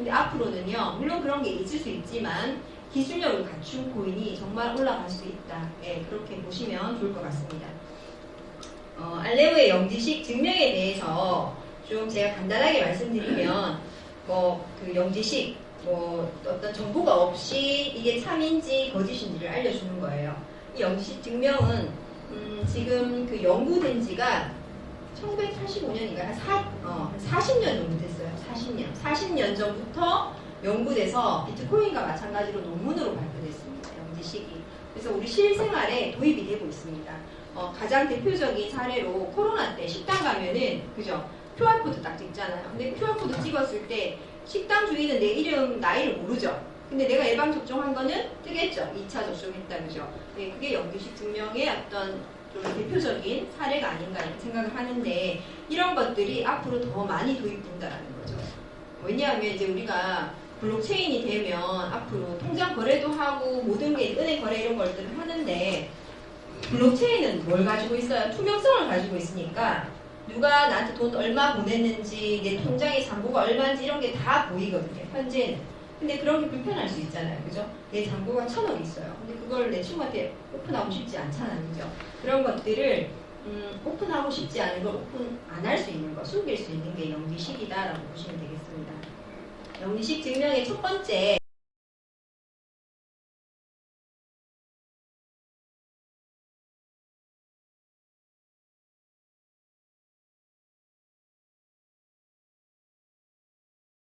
근데 앞으로는요, 물론 그런 게 있을 수 있지만 기술력을 갖춘 코인이 정말 올라갈 수 있다. 예, 그렇게 보시면 좋을 것 같습니다. 어, 알레오의 영지식 증명에 대해서 좀 제가 간단하게 말씀드리면 뭐 그 영지식 뭐 어떤 정보가 없이 이게 참인지 거짓인지를 알려주는 거예요. 이 영지식 증명은 음, 지금 그 연구된 지가 1985년인가 한, 사, 어, 한 40년 정도 됐어요. 40년. 40년 전부터 연구돼서 비트코인과 마찬가지로 논문으로 발표됐습니다. 영지식이. 그래서 우리 실생활에 도입이 되고 있습니다. 어, 가장 대표적인 사례로 코로나 때 식당 가면은 그죠? QR코드 딱 찍잖아요. 근데 QR코드 찍었을 때 식당 주인은 내 이름, 나이를 모르죠. 근데 내가 예방 접종한 거는 뜨겠죠. 2차 접종했다 그죠? 네, 그게 영주식 증명의 어떤 좀 대표적인 사례가 아닌가 이렇게 생각을 하는데 이런 것들이 앞으로 더 많이 도입된다라는 거죠. 왜냐하면 이제 우리가 블록체인이 되면 앞으로 통장 거래도 하고 모든 게 은행 거래 이런 것들을 하는데 블록체인은 뭘 가지고 있어요? 투명성을 가지고 있으니까 누가 나한테 돈 얼마 보냈는지 내 통장의 잔고가 얼마인지 이런 게 다 보이거든요. 현재는. 근데 그런 게 불편할 수 있잖아요. 그죠? 내 잔고가 천억 있어요. 근데 그걸 내 친구한테 오픈하고 싶지 않잖아요. 그죠? 그런 것들을 음, 오픈하고 싶지 않은 걸 오픈 안 할 수 있는 거, 숨길 수 있는 게 영리식이다라고 보시면 되겠습니다. 영리식 증명의 첫 번째